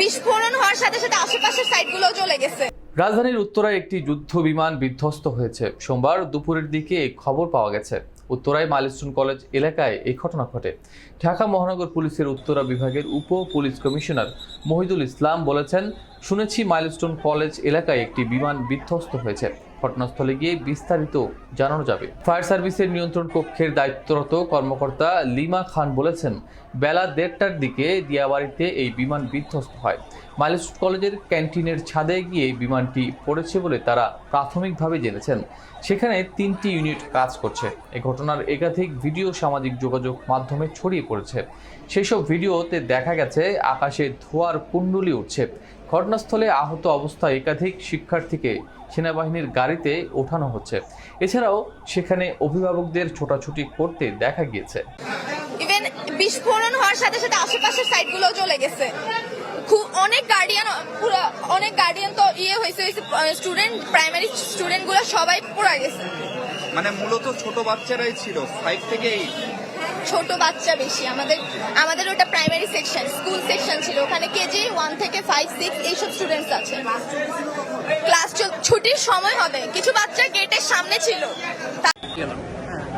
বিস্ফোরণ হওয়ার সাথে সাথে আশেপাশের সাইডগুলো জ্বলে গেছে। রাজধানীর উত্তরায় একটি যুদ্ধ বিমান বিধ্বস্ত হয়েছে। সোমবার দুপুরের দিকে এই খবর পাওয়া গেছে। উত্তরায় মাইলস্টোন কলেজ এলাকায় এই ঘটনা ঘটে। ঢাকা মহানগর পুলিশের উত্তরা বিভাগের উপ পুলিশ কমিশনার মহিদুল ইসলাম বলেছেন, শুনেছি মাইলস্টোন কলেজ এলাকায় একটি বিমান বিধ্বস্ত হয়েছে। ঘটনাস্থলে গিয়ে বিস্তারিত জানানো যাবে। ফায়ার সার্ভিসের নিয়ন্ত্রণ কক্ষের দায়িত্বরত কর্মকর্তা লিমা খান বলেছেন, বেলা দেড়টার দিকে দিয়াবাড়িতে এই বিমান বিধ্বস্ত হয়। মাইলস্টোন কলেজের ক্যান্টিনের ছাদে গিয়ে বিমানটি পড়েছে বলে তারা প্রাথমিকভাবে জেনেছেন। সেখানে তিনটি ইউনিট কাজ করছে। এ ঘটনার একাধিক ভিডিও সামাজিক যোগাযোগ মাধ্যমে ছড়িয়ে পড়েছে। সেসব ভিডিওতে দেখা গেছে, আকাশে ধোঁয়ার কুণ্ডলি উঠছে। ঘটনাস্থলে আহত অবস্থায় একাধিক শিক্ষার্থীকে সেনাবাহিনীর গাড়িতে ওঠানো হচ্ছে। এছাড়াও সেখানে অভিভাবকদের ছোটাছুটি করতে দেখা গিয়েছে। ইভেন বিস্ফোরণ হওয়ার সাথে সাথে আশেপাশের সাইডগুলো চলে গেছে। খুব অনেক গার্ডিয়ান পুরো অনেক গার্ডিয়ান তো ইয়ে হয়েছে স্টুডেন্ট প্রাইমারি স্টুডেন্টগুলো সবাই পুরা গেছে। মানে মূলত ছোট বাচ্চারাই ছিল ফাইভ থেকে এইট ছোট বাচ্চা বেশি। আমাদের আমাদের ওটা প্রাইমারি সেকশন স্কুল সেকশন ছিল। ওখানে কেজি ওয়ান থেকে ফাইভ সিক্স এইসব স্টুডেন্টস আছে। ক্লাস ছুটির সময় হবে। কিছু বাচ্চা গেটের সামনে ছিল।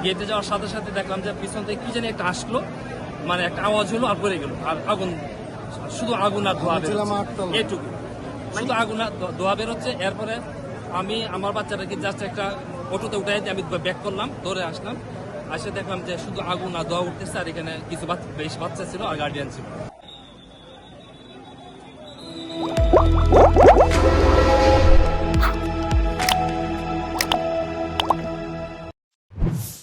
গেটে যাওয়ার সাথে সাথে দেখলাম যে পিছন থেকে কি জানি একটা আসলো। মানে একটা আওয়াজ হলো আর পড়ে গেল। আর আগুন শুধু আগুন আর ধোয়া বেরোচ্ছে। এটুকু। শুধু আগুন আর ধোয়া বেরোচ্ছে। এরপরে আমি আমার বাচ্চাটাকে জাস্ট একটা অটোতে উঠাই দিয়ে আমি ব্যাক করলাম ধরে আসলাম। আসে দেখলাম যে শুধু আগুন আর ধোয়া উঠতেছে, আর এখানে কিছু বেশ বাচ্চা ছিল আর গার্ডিয়ান ছিল।